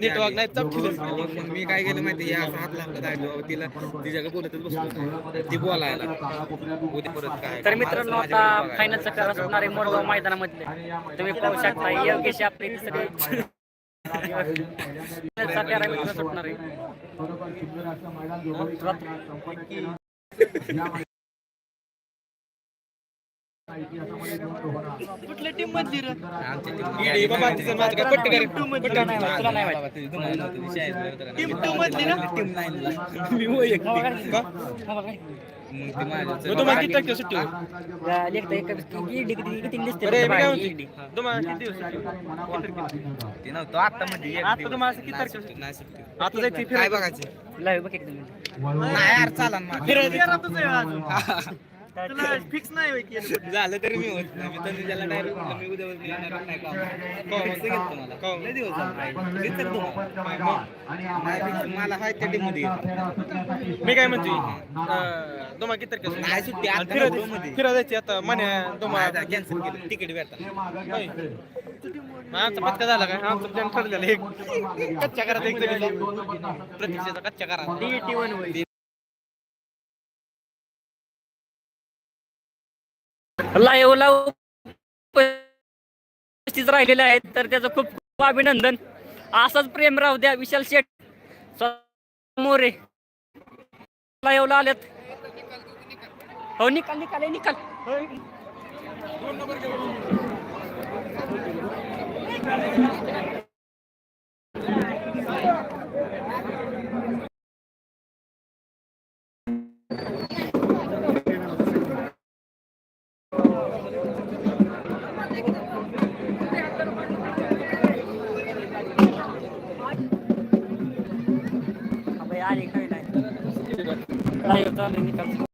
Network नाही चपकीलंच मग मी काय केलं माहिती आहे असं हात लागला दाखलो तिला तिच्याकडे बोलतच बसलो ती बोलायला. उद्या परत काय तर मित्रांनो आता फायनलचा करा सुटणार आहे मोडगाव मैदानामधले. तुम्ही पाहू शकता योगेश आपले सगळे सुटणार आहे. तुला नाही माहीत. टीम टू मधली ना? टीम नाईनला मी वैयक्तिक का? बघा. मग ते माझ्या मग तुम्हाला किती टक्के सुट्टी होईल? या लेखता एक किती किती किती दिसते. अरे मी काय बाहेर ED. म्हणतो तुम्हाला किती दिवस सुट्टी? ते नव्हतं. आता मध्ये एक आता दिवस. तुम्हाला किती नाही तारखेला सुट्टी, नाही सुट्टी. आता जायचं काय फिरायला. बघायचं? लाईव्ह बघ एकदम नाही यार चाला ना फिरायचं तुला फिक्स नाही होय. झालं तरी मी होत नाही मी तर त्याला डायरेक्ट मी उद्या येणार नाही का कसं घेतो मला का? लय दिवस नाही. मला हाय त्या टीममध्ये. मी काय म्हणतोय अं, तुम्हाला किती तारखेला? नाही सुट्टी आता मध्ये. आता म्हणे तुम्हाला कॅन्सल केलं तिकीट होय. मग आमचा पत्का झाला काय आमचं प्लॅन ठरलेलं एक कच्च्या घरात एक प्रतीक्षेचा कच्च्या घरात टी वन लाईव्ह लाईव्ह उपस्थित राहिलेले आहेत तर त्याचं खूप खूप अभिनंदन. असाच प्रेम राहू द्या विशाल शेठ. मोरे लाईव्हला आल्यात हो निकाल निकाल हे निकाल. अबे, लाईव्ह चालू आहे, निकाल व्हिडिओ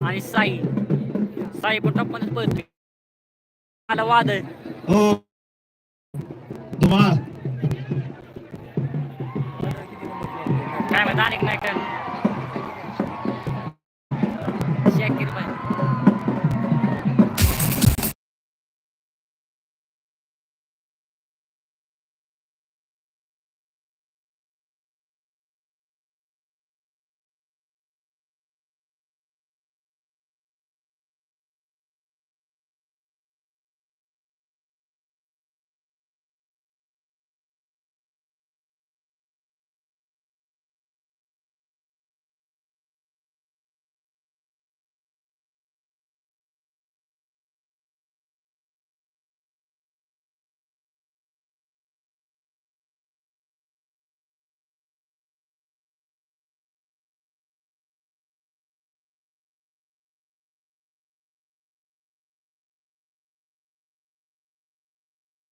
आणि साई. साई पण टप्प्यानेच पळतोय. आला वादळ. हो. काय म्हणत अनेक नाही काय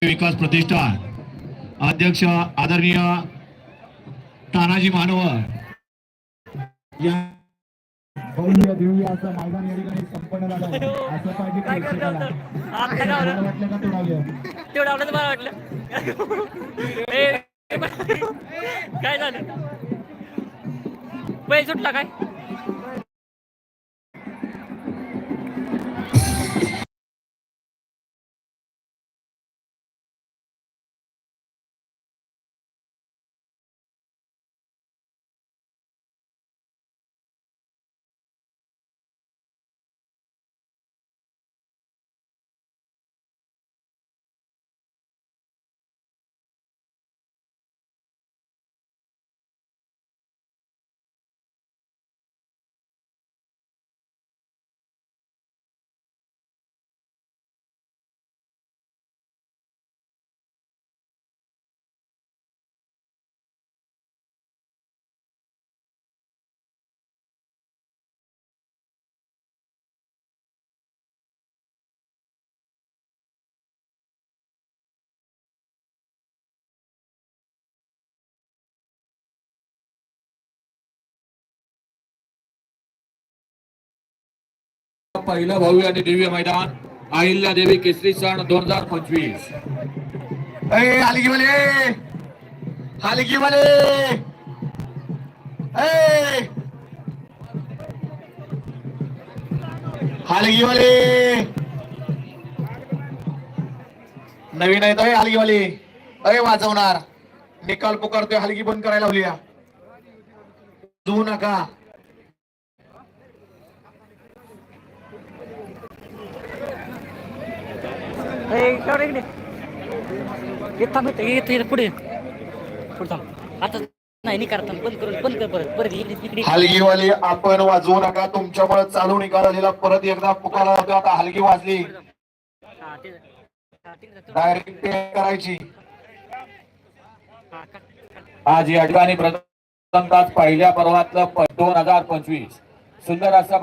विकास प्रतिष्ठान अध्यक्ष आदरणीय तानाजी मानवर या भव्य दिव्य असं मैदान या ठिकाणी संपन्न झालं. आहे. असं पाहिजे काय करतो प्रेक्षकाला. आता मला गावलं वाटलं का तोडावलं तेवढं आवडत मला वाटलं. ए, काय झालं? पैसे सुटला काय? पहिलं भव्य आणि दिव्य मैदान अहिल्या देवी केसरी सण दोन हजार पंचवीस. ए हलगी वाले हलगी वाले ए! हलगी वाले नवीन आहेत अय हलगी वाले अरे वाजवणार. निकाल पुकारतोय हलगी बंद करायला लावली जाऊ नका. ए, इकडे थांब पुढे पुढे थांब आता नाही नाही करता बंद करून बंद कर परत परत इकडे इकडे हलगीवाली आपण वाजवू नका तुमच्यामुळे चालू निकाल आलेला परत एकदा पुकारा होतो आता हलगी वाजली हा, ते- हा, तिकडे जा, डायरेक्ट करायची हा, का- आज या ठिकाणी पहिल्या पर्वातलं दोन हजार पंचवीस. सुंदर असा